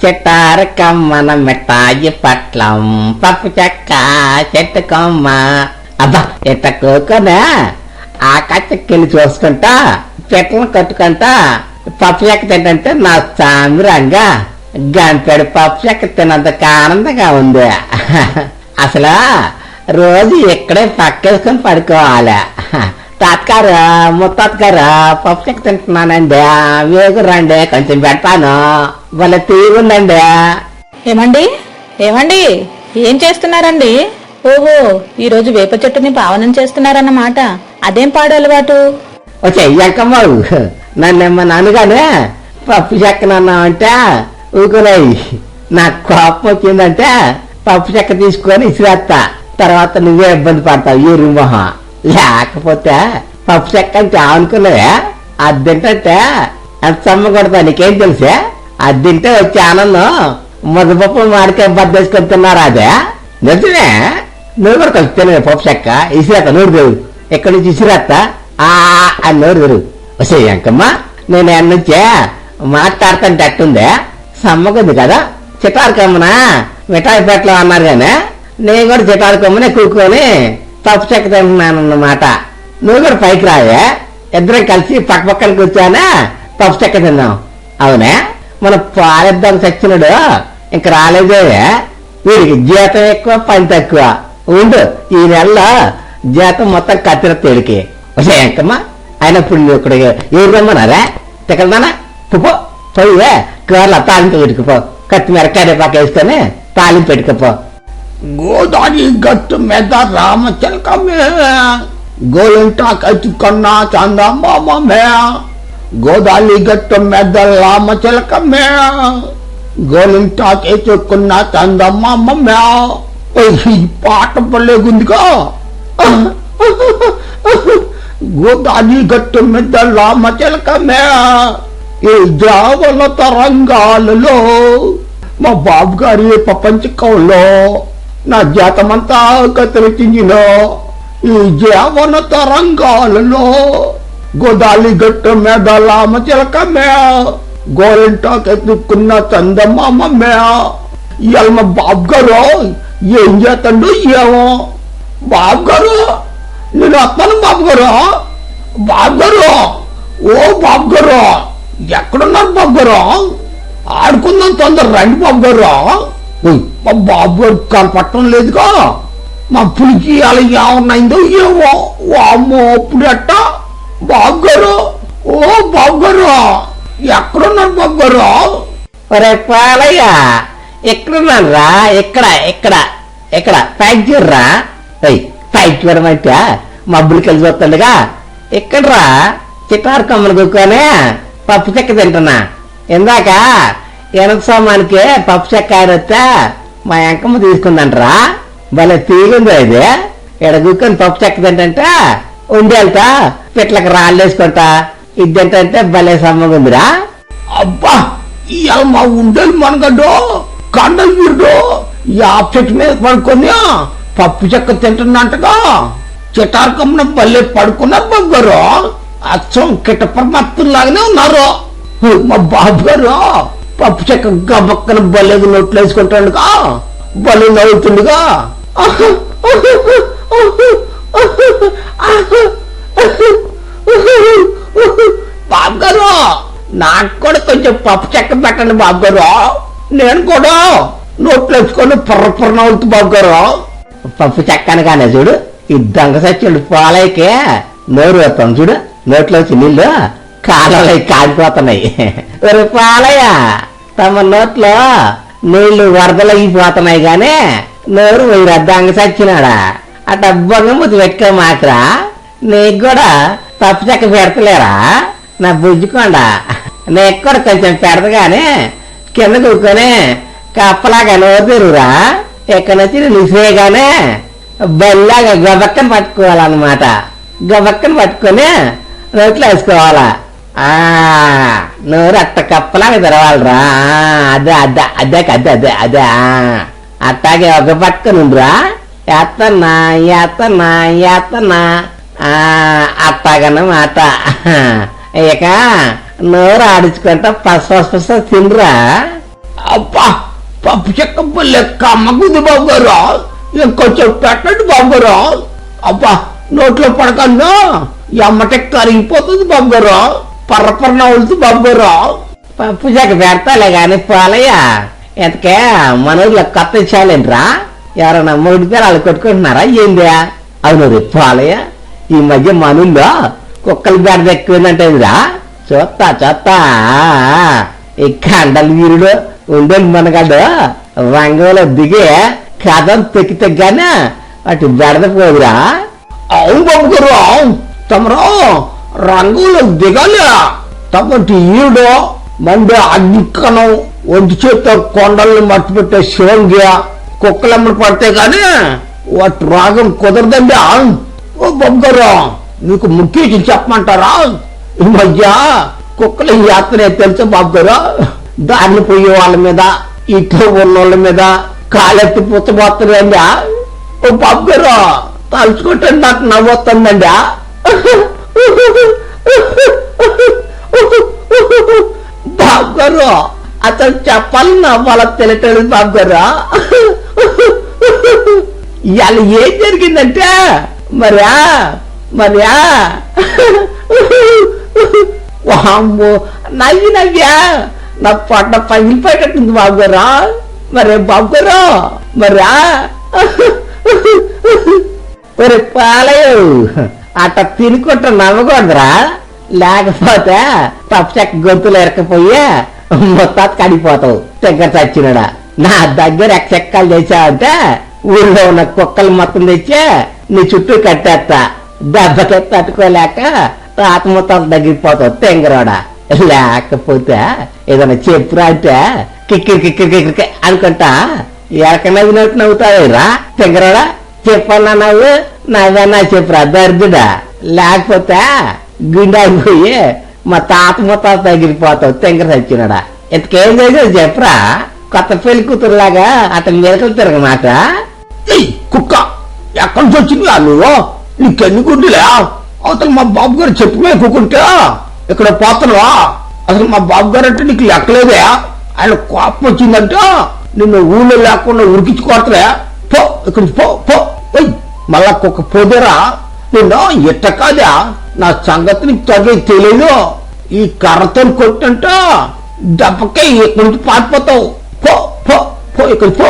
చెట్టారకమ్మన మిఠాయి పట్లం పప్పు చెక్క చెట్టు కొమ్మ. అబ్బా ఎట్ట కోరుకోనా ఆ కచ్చకెళ్ళి చూసుకుంటా చెట్లను కట్టుకుంటా పప్పు చెక్క తింటే నా సామిరంగా గంపెడు పప్పు చెక్క తినంత ఆనందంగా ఉంది. అసలు రోజు ఇక్కడే పక్కేసుకొని పడుకోవాలి. తాతగారు ముత్తాతగారు పప్పు చెక్క తింటున్నానండి. వేగు రండి కొంచెం పెడతాను. వాళ్ళ తీగుండండి ఏమండి? ఏమండి? ఏం చేస్తున్నారండి? ఓహో ఈ రోజు వేప చెట్టుని పావనం చేస్తున్నారన్నమాట. అదేం పాడు అలవాటు? వచ్చే ఎంకమ్మావు నన్నేమ్మ నాన్నగానే పప్పు చెక్కనన్నా అంటే ఊకున్నాయి నాకు కోపం వచ్చిందంటే పప్పు చెక్క తీసుకొని ఇసిరేస్తా తర్వాత నువ్వే ఇబ్బంది పడతావు ఈ మొహం. లేకపోతే పప్పు చెక్క అంటే అనుకున్నావే అది తింటే సమ్మ కొడతా నీకేం తెలుసే? అది తింటే వచ్చే ఆనందం మొదపప్పు మాడికాయ బద్దేసుకొని తిన్నారా అదే? నిజమే. నువ్వు కూడా కొంచెం తినే పప్పు చెక్క. ఇసిరేత నూరు తెరు ఎక్కడి నుంచి ఇసిరేస్తా ఆ అని నోరు తెరు వసే అంకమ్మ నేను ఎన్నుంచే మాట్లాడుతుంటే అట్టుందే. సమ్మకుంది కదా? చిటారు కమ్మనా? మిఠాయి పెట్టలో అన్నారు కానీ నేను కూడా చిటారు కమ్మనే కూకొని తప్పు చెక్క తింటున్నానన్నమాట నువ్వు కూడా పైకి రావే. ఇద్దరం కలిసి పక్క పక్కన కూర్చోనా పప్పు చెక్క తిన్నాం. అవునే? మన పాలిద్దాం సచ్చినడు ఇంక రాలేదే. వీడికి జీతం ఎక్కువ పని తక్కువ. ఉండు ఈ నెలలో జీతం మొత్తం కత్తిర తేలికి. వసే అయినప్పుడు నువ్వు ఇక్కడ ఎవరు రమ్మన్నారా? తిక్కదానా పుపో పోయి కూరలో తాలింపు పెట్టుకుపో. కత్తిమీర కరివేపాకు వేసుకొని తాలింపు పెట్టుకుపో. గోదావరి గట్టు మీద రామచిలకమే గోలంట కచ్చుకున్న చందమామే గోదావరి గట్టు మీద రామచిలకమే గోలంట తెచ్చుకున్న చందమామే ఈ పాట పడలేకుందిగా. గోదావరి గట్టు మీద రామచిలకమే ఈ ద్రావణ తరంగాలలో మా బాబు గారి ప్రపంచకంలో నా జాతమంతా కత్తిరించిన ఈ జీవన తరంగాలలో గోదాలి గట్టు మీద లామ చిలకమే గోరింటాకెత్తుకున్న మే ఇవాళ మా బాబు గారు ఏం చేస్తాడు ఏమో. బాబు గారు నేను వస్తాను బాబు గారు. బాబు గారు ఓ బాబు గారు. ఎక్కడున్నారు బాబు గారు ఆడుకుందాం తొందర రండి బాబు గారు ఓయ్, మా బాబు గారు కనపడటం లేదుగా. మా పులికి అలా ఏమన్నైందో ఏమో అమ్మో అప్పుడు ఎట్ట బాబు గారు ఓ బాబు గారు ఎక్కడున్నారు బాబు గారు ఒరే పాలయ్య ఎక్కడున్నాను రా ఎక్కడ ఎక్కడ ఎక్కడ? ప్యాక్ చేయర్రా? ఏయ్ ప్యాక్ చేయడం అంటే మబ్బులు కలిసి వస్తుండగా. ఎక్కడ్రా? చిటారు కమ్మలు కూర్చొని పప్పు చెక్క తింటున్నా. ఇందాక ఎనక సోమానికి పప్పు చెక్క ఆడొస్తే మా ఎంకమ్మ తీసుకుందంటరా. భలే తీగుంది ఇది ఇక్కడ కూర్చొని పప్పు చెక్క తింటంటే ఉండేళ్తా పిట్లకు రాళ్ళేసుకుంటా వేసుకుంటా. తింటంటే భలే సమ్మగుందిరా అబ్బా ఇవాళ మా ఉండేది మనగడ్డో కండలు వీరుడు యాప్ చెట్టు మీద పడుకొని పప్పు చెక్క తింటున్నట్టుగా చిటారు కమ్మున బల్లే పడుకున్నారు బొగ్గరు అచ్చం కిట పరమాత్మలాగానే ఉన్నారు. మా బాబు గారు పప్పు చెక్క గబక్కన బలేదు నోట్లు వేసుకుంటాడుగా. బలి నవ్వుతుండగా బాబు గారు నాకు కూడా కొంచెం పప్పు చెక్క పెట్టండి బాబు గారు నేను కూడా నోట్లు వేసుకొని పుర్ర పుర్ర నవ్వుతూ బాబు గారు పప్పు చెక్కనగానే చూడు ఈ దంగ సచ్చుడు పాలైకే నోరు వేస్తాను చూడు. నోట్లోంచి నీళ్ళు కాలంలో కాగిపోతున్నాయి ఒరే పాలయ్య తమ నోట్లో నీళ్ళు వరదలైపోతున్నాయి గానీ నోరు దొంగ సచ్చినాడా ఆ డబ్బంగా ముద్దు పెట్టుకో మాత్రా. నీకు కూడా పప్పు చెక్క పెడతలేరా? నా బుజ్జుకోండా. నీకు కూడా కొంచెం పెడతగానే కింద కూర్చొని కప్పలాగా నోరు తెరురా ఎక్కడి నుంచి నిసేగానే బల్లాగా గబక్కన పట్టుకోవాలన్నమాట. గబక్కన పట్టుకొని నోట్లో వేసుకోవాలా ఆ నోరు అట్ట కప్పలాగా తెరవాలరా. అదే అదే అదే అదే అదే అదే అట్టాగే ఒక పట్టుకొని ఉండురా. ఎత్తన్నా ఎత్తన్నా ఎత్తన్నా అట్టాగన మాట. ఇక నోరు ఆడించుకుంటా పస పస తినరా అబ్బా పప్పు చెక్క లెక్క అమ్మకుంది బాబు గారు ఇంకొంచెం పెట్టండి బాబు గారు అబ్బా నోట్లో పడకన్నా ఎమ్మటే కరిగిపోతుంది బాబు గారు పర్ర నవ్వులుతూ బాబు గారు పప్పు చెక్క పెడతాలే గాని పోలయ్యా. ఎంతకే మన ఊర్లో కొత్త ఇచ్చాలేంట్రా ఎవరన్నా మూడు పేరు వాళ్ళు కొట్టుకుంటున్నారా? ఏంది? అవును రే ఈ మధ్య మనుల్లో కుక్కలు బెడద ఎక్కువైందంటేదిరా చూస్తా చూస్తా ఈ కండలు వీరుడు ఉండేది మనగాడు. రంగంలో దిగి కథం తెక్కి తెగ్గానే అటు బెడద పోదురా అవును బాబు గారు తమరు రంగులు దిగలే. తమటి ఈడు మండే అగ్నికణం ఒంటి చేత్తో కొండల్ని మట్టి పెట్టే శివంగి కుక్కలమ్మలు పడితే గాని వాటి రాగం కుదరదండి. ఓ బాబు నీకు ముఖ్యం చెప్పమంటారా? ఈ మధ్య కుక్కల యాత్ర తెలుసు బాబు గారు దారిని పోయే వాళ్ళ మీద ఇంట్లో ఉన్న వాళ్ళ మీద కాలెత్తి పుచ్చబోతుందండి ఓ బాబు గారు తలుచుకుంటే నాకు నవ్వుతుందండి బాబు అతను చెప్పాలి నవ్వాల తెలియటది బాబు గారు ఇవాళ ఏం జరిగిందంటే మరా మరా. వామ్మో నవ్వి నవ్యా నా పొట్ట పగిలిపోయేటట్టుంది బాబు గారు మరే బాబు గారు మరా. ఒరే పాలయు అట్ట తినుకుంటా నవ్వకూడదురా లేకపోతే పప్పు చెక్క గొంతులు ఎరకపోయి మొత్తాత కడిపోతావు దగ్గర చచ్చినడా. నా దగ్గర ఎక్కలు తెచ్చావంటే ఊళ్ళో ఉన్న కుక్కలు మొత్తం తెచ్చి నీ చుట్టూ కట్టేస్తా దెబ్బకి తట్టుకోలేక తాత మొత్తం తగ్గిపోతావు తెంగరోడా. లేకపోతే ఏదైనా చెప్పురా అంటే కిక్కిరి కిక్కిరి కిక్కిరి అనుకుంటా. ఎరకనది నవ్వినట్టు నవ్వుతావేరా? తెంగరోడా? చెప్పన్నా నవ్వు నవ్వన్నా చెప్పరా? దర్దుడా లేకపోతే గుండె పోయి మా తాత మొత్తం తగిలిపోతావు తెంగర చచ్చినాడా ఇంతకేం చేసేది చెప్పరా? కొత్త పెళ్ళి కూతురులాగా అతని మెలకలు తిరగమాట. కుక్క! ఎక్కడి నుంచి వచ్చింది నువ్వు? నీకెన్ని గుడ్డులే? అవతల మా బాబు గారు చెప్పుమే కుక్కుంటే ఇక్కడ పోతున్నావా? అసలు మా బాబు గారు అంటే నీకు లెక్కలేదే? ఆయన కోపం వచ్చిందంటే నిన్ను ఊళ్ళో లేకుండా ఉరికించుకోవట్లే పో ఇక్కడి నుంచి పో పో. మళ్ళా ఒక పొదరా? నిన్ను ఎట్ట కాదా నా సంగతి నీకు తగ్గ తెలియదు. ఈ కర్రతో కొట్టంటే దెబ్బకే ఇక్కడి నుంచి పారిపోతావు. పో పో పో ఇక్కడి పో.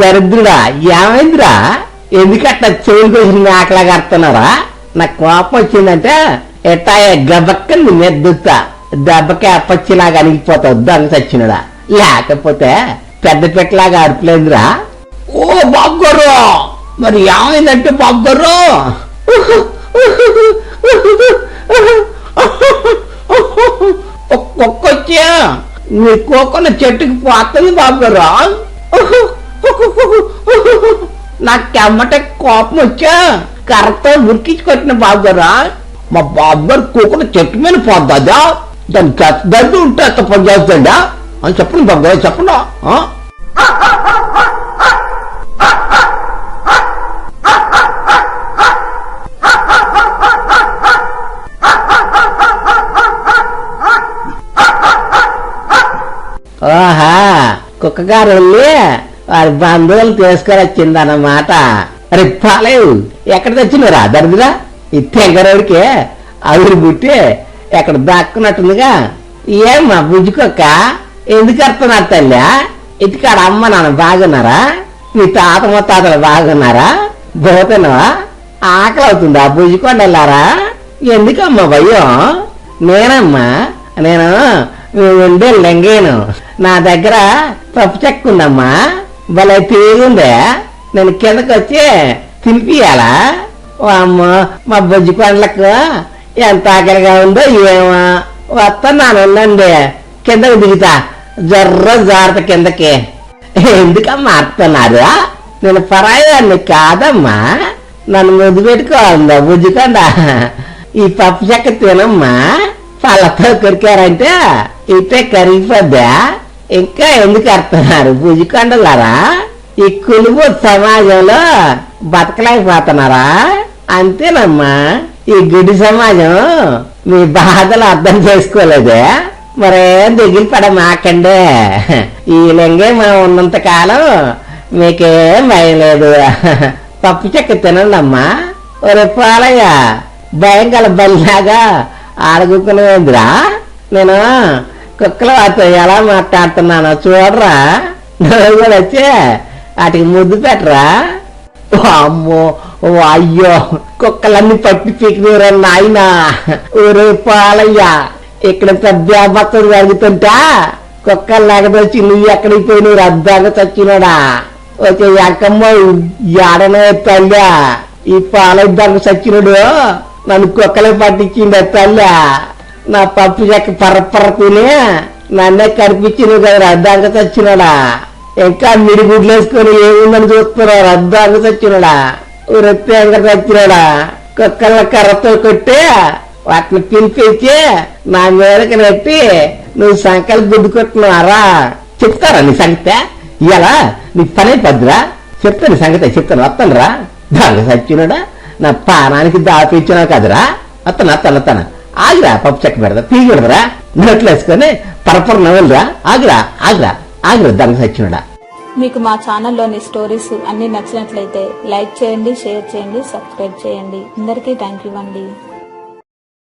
దరిద్రుడా ఏమైందిరా? ఎందుకట్లా చెవులు కోసం మేకలా అడుతున్నారా నాకు కోపం వచ్చిందంటే ఎట్టా గబక్కని నీ మీద దెబ్బకి అప్పచ్చిలాగా అణిగిపోతావు దొంగ చచ్చినడా లేకపోతే పెద్ద పెట్టలాగా అడుపులేదురా ఓ బాబు మరి ఏమైందంటే బాబు గారు నీ మీ కోకొన్న చెట్టుకి పోతుంది బాబు నాకెమ్మట కోపం వచ్చా? కర్రతో ఉరికించుకొట్టిన బాబు మా బాబు గారు కోకున్న చెట్టు మీద పోద్దా? దాని దద్దు ఉంటే అంత పని చేస్తుందా అని చెప్పండి బాబు చెప్పండా? ఓహా కుక్కగారు వెళ్ళి వారి బంధువులు తీసుకొని అన్నమాట రిప్పాలేవు ఎక్కడ తెచ్చినారా దరిద్రా? ఈ తెంగరోడికి అవిరి బుట్టి ఎక్కడ దాక్కున్నట్టుందిగా. ఏమ్మా బుజ్జుకొక్క ఎందుకు అర్థనారు తల్లి? ఇటుకాడ అమ్మ నాన్న బాగున్నారా? మీ తాత ముత్తాతలు బాగున్నారా? పోతున్నావా ఆకలి అవుతుందా? బుజ్జుకొండ వెళ్ళారా ఎందుకమ్మా భయం? నేనమ్మా నేను ఉండే లెంగేను. నా దగ్గర పప్పు చెక్క ఉందమ్మా. భలే తీగుందే నేను కిందకి వచ్చి తినిపియాలా అమ్మో అమ్మ మా బొజ్జి పండ్లకు ఎంత ఆకలిగా ఉందో ఏమో. వస్తున్నాను ఉండండి. కిందకు దిగుతా. జర్ర జాగ్రత్త కిందకి. ఎందుకమ్మా అర్థన్నారు నేను పరాయాన్ని కాదమ్మా. నన్ను ముద్దు పెట్టుకోవాలందా బుజ్జికొండ. ఈ పప్పు చెక్క తినమ్మా. పళ్ళతో కొరికారంటే ఇట్టే కరిగిపోద్దా? ఇంకా ఎందుకు అర్థన్నారు బుజ్జుకొండలారా? ఈ కులుబు సమాజంలో బతకలేకపోతున్నారా? అంతేనమ్మా. ఈ గుడి సమాజం మీ బాధలు అర్థం చేసుకోలేదే. మరే దిగులు పడమాకండి. ఈ లింగే మనం ఉన్నంత కాలం మీకేం భయం లేదు. పప్పు చెక్క తినండి అమ్మా ఒరే పాలయ్య భయం గల బలిలాగా ఆడుకునేదిరా నేను కుక్కల వాటితో ఎలా మాట్లాడుతున్నానో చూడరా. నువ్వు కూడా వచ్చి వాటికి ముద్దు పెట్టరా. అమ్మో అయ్యో కుక్కలన్నీ పట్టి పీకినరా నాయన. ఊరే పాలయ్య. ఇక్కడ పెద్ద అబద్ధం జరుగుతుంట కుక్కలు లేకపోతే నువ్వు ఎక్కడికి పోయి నువ్వు రద్దాగా చచ్చినాడా? ఓకే ఎక్కమ్మ ఏడనే తల్లా. ఈ పాలయ్య చచ్చినాడు నన్ను కుక్కలే పట్టించిండే తల్లా. నా పప్పు చెక్క పర్రపర్ర తిని నన్నే కనిపించింది కదా అద్దాక చచ్చినాడా? ఇంకా మిడిగుడ్లు వేసుకొని ఏముందని చూస్తున్నారు అద్దాక చచ్చినాడా? ఊరెత్తంగా చచ్చినాడా కుక్కల కర్రతో కొట్టి వాటిని పిలిపించి నా మీదకి నెట్టి నువ్వు సంకలు గుడ్డుకుంటున్నారా చెప్తారా నీ సంగతే? ఇలా నీ పని పద్దురా చెప్తాను సంగతే చెప్తాను వస్తాను రా దాని సచ్చినాడా నా పానానికి దాపించినావు కదరా. అత్తను అత్తను అత్తను ఆగిరా పప్పు చెక్క పెడదా పీగిడదరా నోట్లు వేసుకొని పరపర నవ్వులురా. ఆగిరా ఆగిరా ఆగిరా దాని సచ్చినాడా. మీకు మా ఛానల్లోని స్టోరీస్ అన్ని నచ్చినట్లయితే లైక్ చేయండి షేర్ చేయండి సబ్స్క్రైబ్ చేయండి. అందరికీ థ్యాంక్ యూ అండి.